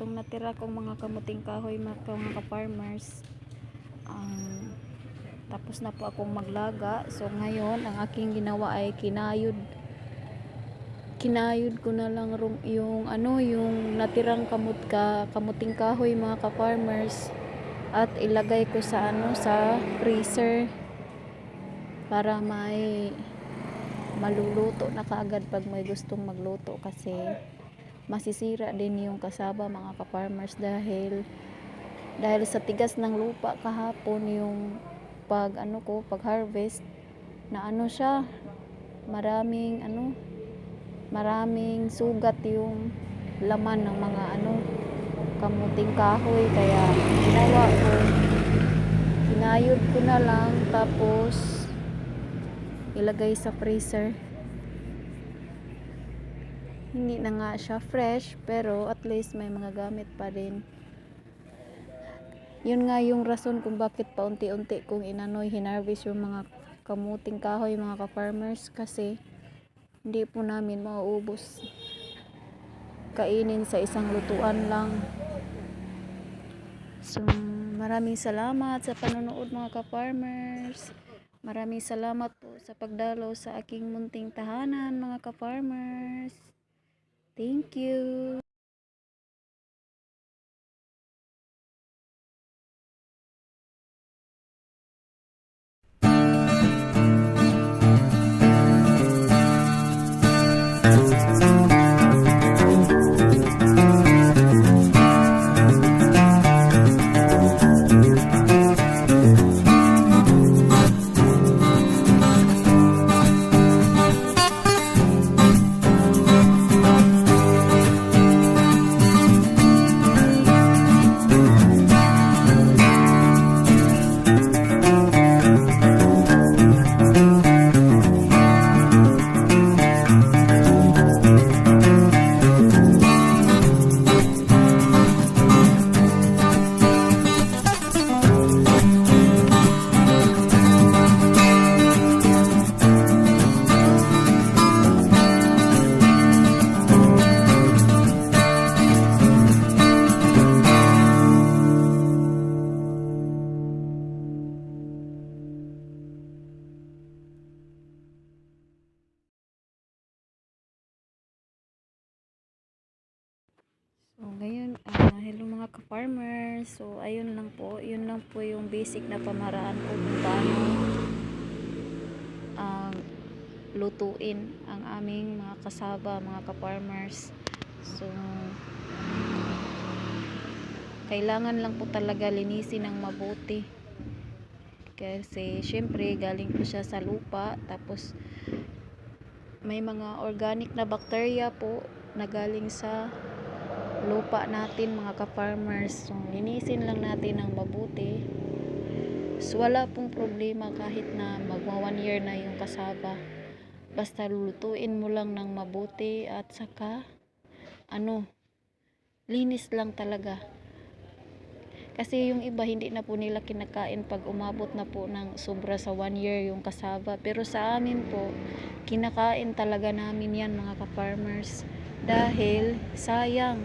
para kong mga kamuting kahoy mga, mga ka-farmers. Ang tapos na po akong maglaga. So ngayon, ang aking ginawa ay kinayod. Kinayod ko na lang yung ano, yung natirang kamut ka, kamuting kahoy mga ka-farmers at ilagay ko sa ano sa freezer para may maluluto na kaagad pag may gustong magluto kasi masisira din yung kasaba mga ka-farmers dahil dahil sa tigas ng lupa kahapon yung pag ano ko pag harvest na ano siya maraming ano maraming sugat yung laman ng mga ano kamuting kahoy. Kaya ginawa ko kinayod ko na lang tapos ilagay sa freezer hindi na nga siya fresh pero at least may mga gamit pa rin. Yun nga yung rason kung bakit paunti-unti kung inanoy hinarvest yung mga kamuting kahoy mga ka-farmers kasi hindi po namin mauubos kainin sa isang lutuan lang. So maraming salamat sa panonood mga ka-farmers. Maraming salamat po sa pagdalaw sa aking munting tahanan mga ka-farmers thank you So, ngayon, ah, hello mga ka-farmers. So, ayun lang po. Yun lang po yung basic na pamaraan ko kung paano ang lutuin ang aming mga kasaba, mga ka-farmers. So, kailangan lang po talaga linisin ng mabuti. Kasi, syempre, galing po siya sa lupa. Tapos, may mga organic na bacteria po na galing sa lupa natin mga ka-farmers. So, linisin lang natin ng mabuti. So, wala pong problema kahit na magwa one year na yung kasaba. Basta lulutuin mo lang ng mabuti at saka ano, linis lang talaga. Kasi yung iba hindi na po nila kinakain pag umabot na po ng sobra sa one year yung kasaba. Pero sa amin po, kinakain talaga namin yan mga ka-farmers. Dahil sayang,